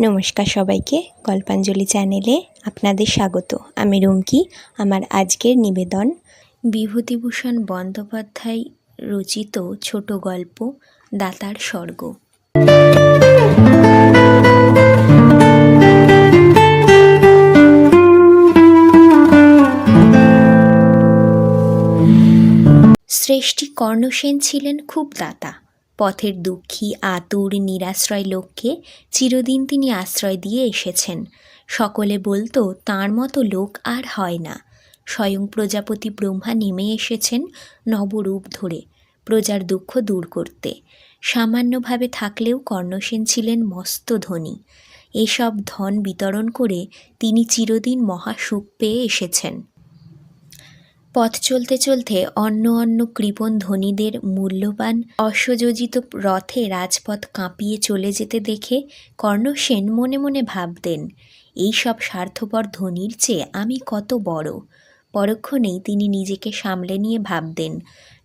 নমস্কার সবাইকে গল্পাঞ্জলি চ্যানেলে আপনাদের স্বাগত। আমি রুমকি। আমার আজকের নিবেদন, বিভূতিভূষণ বন্দ্যোপাধ্যায় রচিত ছোট গল্প, দাতার স্বর্গ। শ্রেষ্ঠী কর্ণসেন ছিলেন খুব দাতা। পথের দুঃখী, আতুর, নিরাশ্রয় লোককে চিরদিন তিনি আশ্রয় দিয়ে এসেছেন। সকলে বলতো, তার মতো লোক আর হয় না স্বয়ং প্রজাপতি ব্রহ্মা নেমে এসেছেন নবরূপ ধরে প্রজার দুঃখ দূর করতে। সামান্যভাবে থাকলেও কর্ণসেন ছিলেন মস্ত ধনী। এসব ধন বিতরণ করে তিনি চিরদিন মহাসুখ পেয়ে এসেছেন। পথ চলতে চলতে অন্য অন্য কৃপণ ধনীদের মূল্যবান অসযোজিত রথে রাজপথ কাঁপিয়ে চলে যেতে দেখে কর্ণসেন মনে মনে ভাবতেন, এই সব স্বার্থপর ধনীর চেয়ে আমি কত বড়? পরক্ষণেই তিনি নিজেকে সামলে নিয়ে ভাবতেন,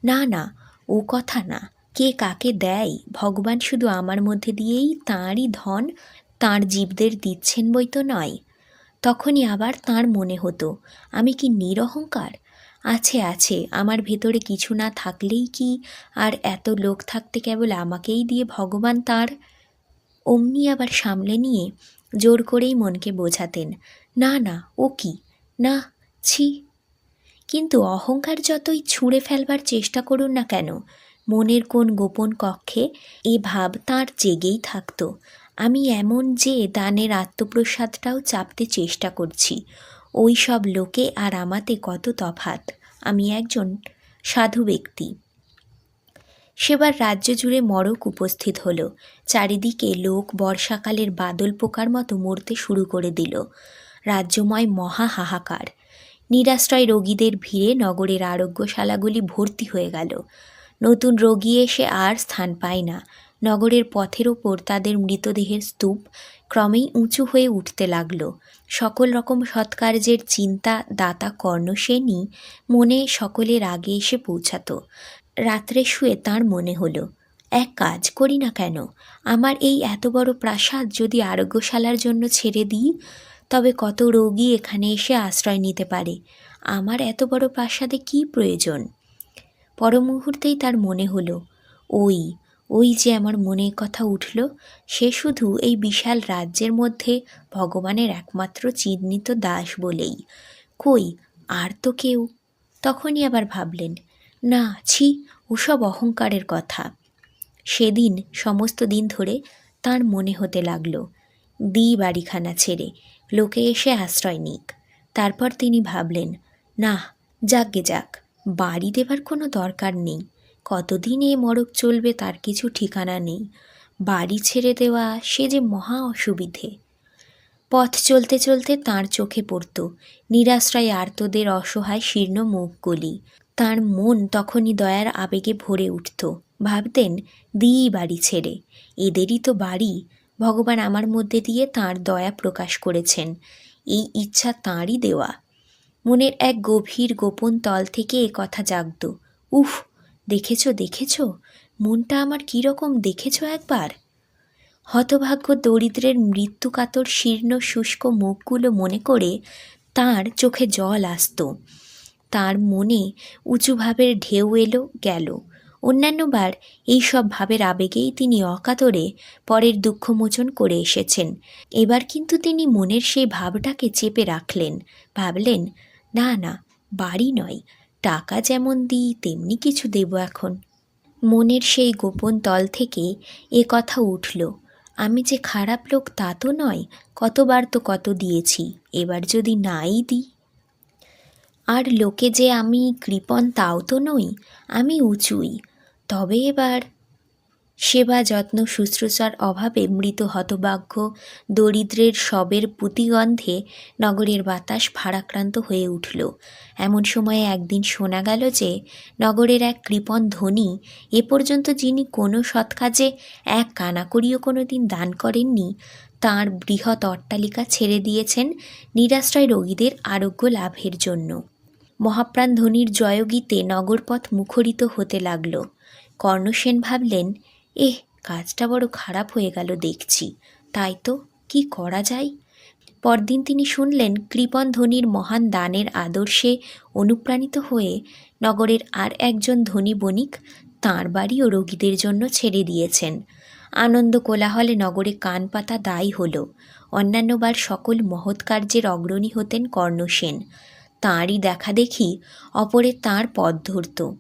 না না, ও কথা না, কে কাকে দেয়? ভগবান শুধু আমার মধ্যে দিয়েই তাঁরই ধন, তাঁর জীবদের দিচ্ছেন বই তো নয়। তখনই আবার তাঁর মনে হতো, আমি কি নিরহংকার? আছে আছে। আমার ভেতরে কিছু না থাকলেই কি আর এত লোক থাকতে কেবল আমাকেই দিয়ে ভগবান তার? অমনি আবার সামলে নিয়ে জোর করেই মনকে বোঝাতেন, না না, ও কি? না, ছি। কিন্তু অহংকার যতই ছুঁড়ে ফেলবার চেষ্টা করুন না কেন, মনের কোন গোপন কক্ষে এ ভাব তাঁর জেগেই থাকতো। আমি এমন যে দানের আত্মপ্রসাদটাও চাপতে চেষ্টা করছি। ওই সব লোকে আর আমাতে কত তফাত। আমি একজন সাধু ব্যক্তি। সেবার রাজ্য জুড়ে মড়ক উপস্থিত হলো। চারিদিকে লোক বর্ষাকালের বাদল পোকার মতো মরতে শুরু করে দিল। রাজ্যময় মহা হাহাকার। নিরাশ্রয় রোগীদের ভিড়ে নগরের আরোগ্যশালাগুলি ভর্তি হয়ে গেল। নতুন রোগী এসে আর স্থান পায় না। নগরের পথের ওপর তাদের মৃতদেহের স্তূপ ক্রমেই উঁচু হয়ে উঠতে লাগল। সকল রকম সৎকার্যের চিন্তা দাতা কর্ণসেনই মনে সকলের আগে এসে পৌঁছাত। রাত্রে শুয়ে তার মনে হলো, এক কাজ করি না কেন? আমার এই এত বড় প্রাসাদ যদি আরোগ্যশালার জন্য ছেড়ে দিই, তবে কত রোগী এখানে এসে আশ্রয় নিতে পারে? আমার এত বড় প্রাসাদে কি প্রয়োজন? পর মুহূর্তেই তার মনে হলো, ওই ওই যে আমার মনে কথা উঠল, সে শুধু এই বিশাল রাজ্যের মধ্যে ভগবানের একমাত্র চিহ্নিত দাস বলেই। কই, আর তো কেউ? তখনই আবার ভাবলেন, না, ছি, ওসব অহংকারের কথা। সেদিন, সমস্ত দিন ধরে তার মনে হতে লাগল দিই বাড়িখানা ছেড়ে লোকে এসে আশ্রয় নিক। তারপর তিনি ভাবলেন, না যাকগে যাক, বাড়ি দেবার কোনো দরকার নেই। কতদিন এ মরক চলবে তার কিছু ঠিকানা নেই। বাড়ি ছেড়ে দেওয়া সে যে মহা অসুবিধে। পথ চলতে চলতে তার চোখে পড়ত নিরাশ্রয় আর্তদের অসহায় শীর্ণ মুখগুলি। তার মন তখনই দয়ার আবেগে ভরে উঠত। ভাবতেন, দিই বাড়ি ছেড়ে। এদেরই তো বাড়ি। ভগবান আমার মধ্যে দিয়ে তার দয়া প্রকাশ করেছেন। এই ইচ্ছা তাঁরই দেওয়া। মনের এক গভীর গোপন তল থেকে এ কথা জাগত। উফ দেখেছ দেখেছ? মনটা আমার কীরকম দেখেছ একবার? হতভাগ্য দরিদ্রের মৃত্যুকাতর শীর্ণ শুষ্ক মুখগুলো মনে করে তার চোখে জল আসত। তার মনে উঁচু ভাবের ঢেউ এলো, গেল। অন্যান্যবার এই সব ভাবের আবেগেই তিনি অকাতরে পরের দুঃখমোচন করে এসেছেন। এবার কিন্তু তিনি মনের সেই ভাবটাকে চেপে রাখলেন, ভাবলেন, না না, বাড়ি নয়। টাকা যেমন দিই, তেমনি কিছু দেব এখন। মনের সেই গোপন তল থেকে এ কথা উঠল, আমি যে খারাপ লোক তা তো নয়, কতবার তো কত দিয়েছি, এবার যদি নাই দিই। আর লোকে যে আমি কৃপণ তাও তো নই, আমি উঁচুই, তবে এবার সেবা, যত্ন, শুশ্রূষার অভাবে মৃত হতভাগ্য, দরিদ্রের শবের পুঁতিগন্ধে নগরের বাতাস ভারাক্রান্ত হয়ে উঠল। এমন সময়ে একদিন শোনা গেল যে, নগরের এক কৃপণ ধনী, এ পর্যন্ত যিনি কোনো সৎকাজে এক কানাকড়িও কোনো দিন দান করেননি, তাঁর বৃহৎ অট্টালিকা ছেড়ে দিয়েছেন নিরাশ্রয় রোগীদের আরোগ্য লাভের জন্য। মহাপ্রাণ ধনীর জয়গীতে নগরপথ মুখরিত হতে লাগল। কর্ণসেন ভাবলেন এহ, কাজটা বড় খারাপ হয়ে গেল দেখছি। তাই তো, কি করা যায়? পরদিন তিনি শুনলেন কৃপন ধনীর মহান দানের আদর্শে অনুপ্রাণিত হয়ে নগরের আর একজন ধনী বণিক তাঁর বাড়ি ও রোগীদের জন্য ছেড়ে দিয়েছেন। আনন্দ কোলাহলে নগরে কান পাতা দায়ী হল। অন্যান্যবার সকল মহৎ কার্যের অগ্রণী হতেন কর্ণসেন তাঁরই দেখা দেখি অপরে তাঁর পথ ধরত।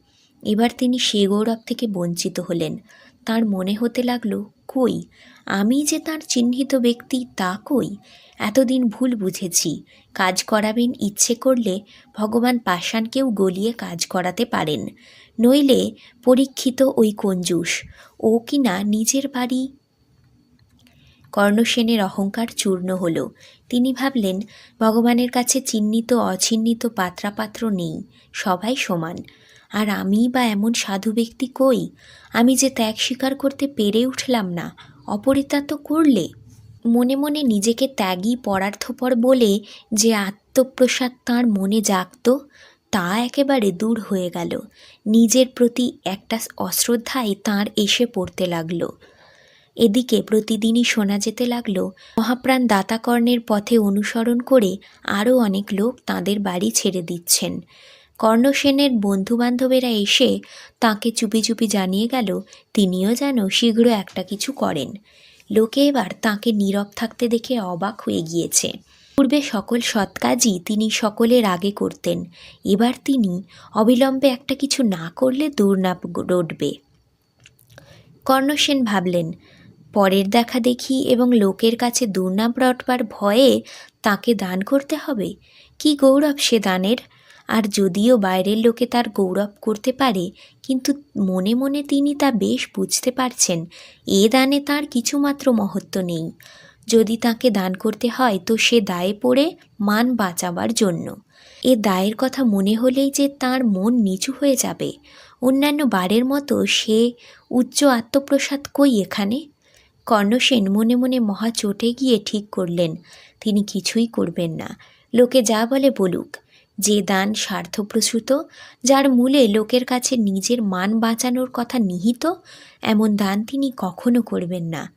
এবার তিনি সে গৌরব থেকে বঞ্চিত হলেন। তার মনে হতে লাগল, কই? আমি যে তার চিহ্নিত ব্যক্তি, তা কই? এতদিন ভুল বুঝেছি। কাজ করাবেন ইচ্ছে করলে ভগবান পাষাণকেও গলিয়ে কাজ করাতে পারেন। নইলে পরীক্ষিত ওই কঞ্জুস, ও কিনা নিজের বাড়ি? কর্ণসেনের অহংকার চূর্ণ হল। তিনি ভাবলেন, ভগবানের কাছে চিহ্নিত, অচিহ্নিত পাত্রাপাত্র নেই, সবাই সমান। আর আমি বা এমন সাধু ব্যক্তি কই? আমি যে ত্যাগ স্বীকার করতে পেরে উঠলাম না অপরিতা তো করলে। মনে মনে নিজেকে ত্যাগী, পরার্থপর বলে যে আত্মপ্রসাদ তাঁর মনে জাগত, তা একেবারে দূর হয়ে গেল। নিজের প্রতি একটা অশ্রদ্ধাই তাঁর এসে পড়তে লাগল। এদিকে প্রতিদিনই শোনা যেতে লাগল, মহাপ্রাণ দাতাকর্ণের পথে অনুসরণ করে আরও অনেক লোক তাঁদের বাড়ি ছেড়ে দিচ্ছেন। কর্ণসেনের বন্ধুবান্ধবেরা এসে তাকে চুপি চুপি জানিয়ে গেল, তিনিও যেন শীঘ্র একটা কিছু করেন। লোকে এবার তাকে নীরব থাকতে দেখে অবাক হয়ে গিয়েছে। পূর্বে সকল সৎ কাজই তিনি সকলের আগে করতেন, এবার তিনি অবিলম্বে একটা কিছু না করলে দুর্নাম রটবে। কর্ণসেন ভাবলেন, পরের দেখা দেখি এবং লোকের কাছে দুর্নাম রটবার ভয়ে তাকে দান করতে হবে? কি গৌরব সে দানের? আর যদিও বাইরের লোকে তার গৌরব করতে পারে, কিন্তু মনে মনে তিনি তা বেশ বুঝতে পারছেন। এ দানে তার কিছুমাত্র মহত্ব নেই। যদি তাকে দান করতে হয়, তো সে দায়ে পড়ে মান বাঁচাবার জন্য। এ দায়ের কথা মনে হলেই যে তার মন নিচু হয়ে যাবে। অন্যান্য বারের মতো সে উচ্চ আত্মপ্রসাদ কই এখানে? কর্ণসেন মনে মনে মহা চটে গিয়ে ঠিক করলেন, তিনি কিছুই করবেন না। লোকে যা বলে বলুক। যে দান স্বার্থপ্রসূত, যার মূলে লোকের কাছে নিজের মান বাঁচানোর কথা নিহিত, এমন দান তিনি কখনো করবেন না।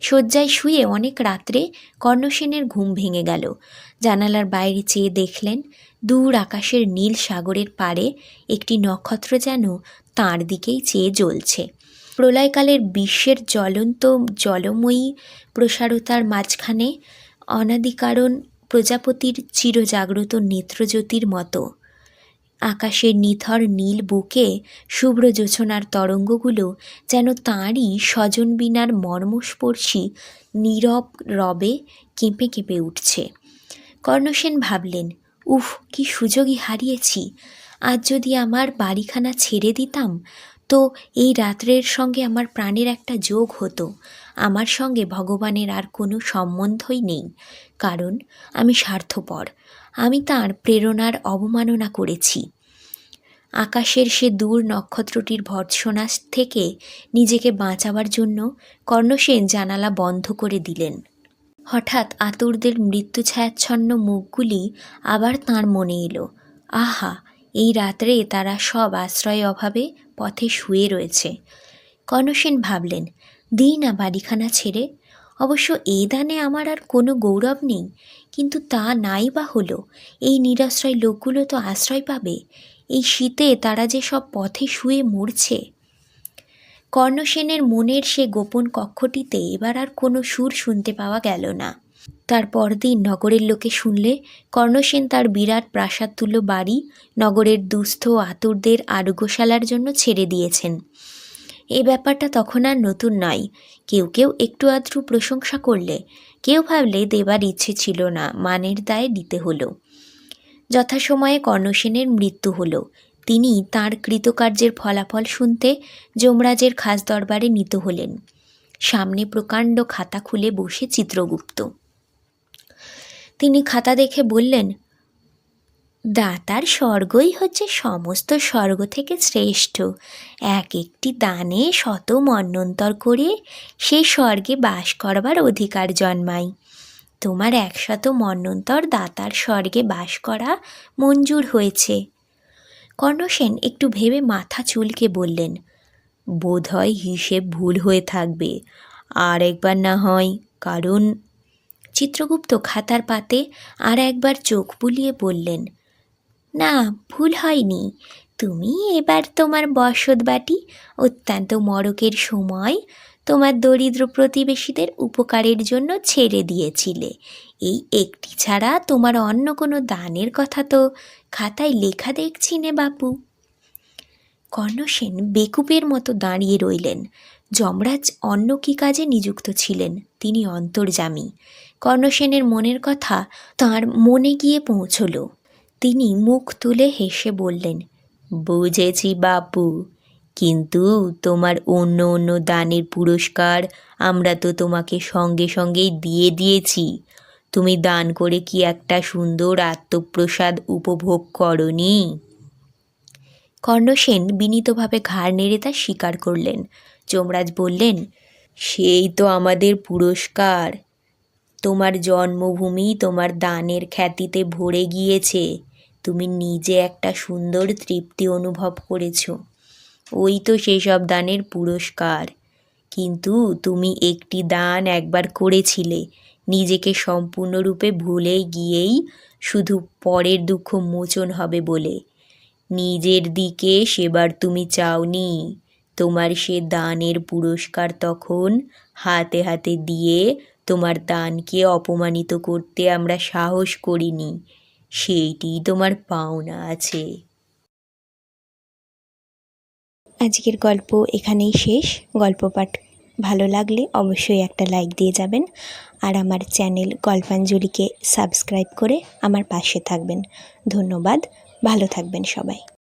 শয্যায় শুয়ে অনেক রাত্রে কর্ণসেনের ঘুম ভেঙে গেল। জানালার বাইরে চেয়ে দেখলেন, দূর আকাশের নীল সাগরের পাড়ে একটি নক্ষত্র যেন তাঁর দিকেই চেয়ে জ্বলছে। প্রলয়কালের বিশ্বের জ্বলন্ত, জলময়ী প্রসারতার মাঝখানে অনাদিকারণ প্রজাপতির চিরজাগ্রত নেত্রজ্যোতির মতো। আকাশের নিথর নীল বুকে শুভ্র জোছনার তরঙ্গগুলো যেন তাঁরই স্বজন বিনার মর্মস্পর্শী, নীরব রবে কেঁপে কেঁপে উঠছে। কর্ণসেন ভাবলেন, উফ, কি সুযোগই হারিয়েছি। আজ যদি আমার বাড়িখানা ছেড়ে দিতাম, তো এই রাত্রের সঙ্গে আমার প্রাণের একটা যোগ হতো। আমার সঙ্গে ভগবানের আর কোনো সম্বন্ধই নেই। কারণ আমি স্বার্থপর। আমি তার প্রেরণার অবমাননা করেছি। আকাশের সে দূর নক্ষত্রটির ভর্ৎসনা থেকে নিজেকে বাঁচাবার জন্য কর্ণসেন জানালা বন্ধ করে দিলেন। হঠাৎ আতুরদের মৃত্যু ছায়াচ্ছন্ন মুখগুলি আবার তাঁর মনে এলো। আহা, এই রাত্রে তারা সব আশ্রয় অভাবে পথে শুয়ে রয়েছে। কনসেন ভাবলেন দিই না বাড়িখানা ছেড়ে। অবশ্য এ দানে আমার আর কোনো গৌরব নেই, কিন্তু তা নাই বা হলো। এই নিরাশ্রয় লোকগুলো তো আশ্রয় পাবে। এই শীতে তারা যে সব পথে শুয়ে মরছে। কর্ণসেনের মনের সে গোপন কক্ষটিতে এবার আর কোনো সুর শুনতে পাওয়া গেল না। তার পরদিন নগরের লোকে শুনলে কর্ণসেন তার বিরাট প্রাসাদতুল্য বাড়ি নগরের দুস্থ আতুরদের আরোগ্যশালার জন্য ছেড়ে দিয়েছেন। এই ব্যাপারটা তখন আর নতুন নয়। কেউ কেউ একটু আধটু প্রশংসা করলে, কেউ ভাবলে দেবার ইচ্ছে ছিল না, মানের দায়ে দিতে হলো। যথাসময়ে কর্ণসেনের মৃত্যু হলো। তিনি তার কৃতকার্যের ফলাফল শুনতে যমরাজের খাস দরবারে নিত হলেন। সামনে প্রকাণ্ড খাতা খুলে বসে চিত্রগুপ্ত। তিনি খাতা দেখে বললেন দাতার স্বর্গই হচ্ছে সমস্ত স্বর্গ থেকে শ্রেষ্ঠ। এক একটি দানে শত মন্বন্তর করে সেই স্বর্গে বাস করবার অধিকার জন্মায়। তোমার একশত মন্বন্তর দাতার স্বর্গে বাস করা মঞ্জুর হয়েছে। কর্ণসেন একটু ভেবে মাথা চুলকে বললেন বোধহয় হিসেব ভুল হয়ে থাকবে। আর একবার না হয়, কারণ? চিত্রগুপ্ত খাতার পাতে আর একবার চোখ বুলিয়ে বললেন না, ভুল হয়নি। তুমি এবার তোমার বসত বাটি, অত্যন্ত মড়কের সময়, তোমার দরিদ্র প্রতিবেশীদের উপকারের জন্য ছেড়ে দিয়েছিলে। এই একটি ছাড়া তোমার অন্য কোনো দানের কথা তো খাতায় লেখা দেখছি নে বাপু। কর্ণসেন বেকুবের মতো দাঁড়িয়ে রইলেন। যমরাজ অন্য কি কাজে নিযুক্ত ছিলেন? তিনি অন্তর্যামী। কর্ণসেনের মনের কথা তার মনে গিয়ে পৌঁছল। তিনি মুখ তুলে হেসে বললেন, বুঝেছি বাপু, কিন্তু তোমার অন্য অন্য দানের পুরস্কার আমরা তো তোমাকে সঙ্গে সঙ্গেই দিয়ে দিয়েছি। তুমি দান করে কি একটা সুন্দর আত্মপ্রসাদ উপভোগ করনি? কর্ণসেন বিনীতভাবে ঘাড় নেড়ে তা স্বীকার করলেন। যমরাজ বললেন, সেই তো আমাদের পুরস্কার। তোমার জন্মভূমি তোমার দানের খ্যাতিতে ভরে গিয়েছে। তুমি নিজে একটা সুন্দর তৃপ্তি অনুভব করেছ। ওই তো সেসব দানের পুরস্কার। কিন্তু তুমি একটি দান একবার করেছিলে, নিজেকে সম্পূর্ণরূপে ভুলে গিয়েই শুধু পরের দুঃখ মোচন হবে বলে। নিজের দিকে সেবার তুমি চাওনি। তোমার সে দানের পুরস্কার তখন হাতে হাতে দিয়ে তোমার দানকে অপমানিত করতে আমরা সাহস করিনি। সেইটি তোমার পাওনা আছে। আজকের গল্প এখানেই শেষ। গল্প পাঠ ভালো লাগলে অবশ্যই একটা লাইক দিয়ে যাবেন। আর আমার চ্যানেল গল্পাঞ্জলিকে সাবস্ক্রাইব করে আমার পাশে থাকবেন। ধন্যবাদ। ভালো থাকবেন সবাই।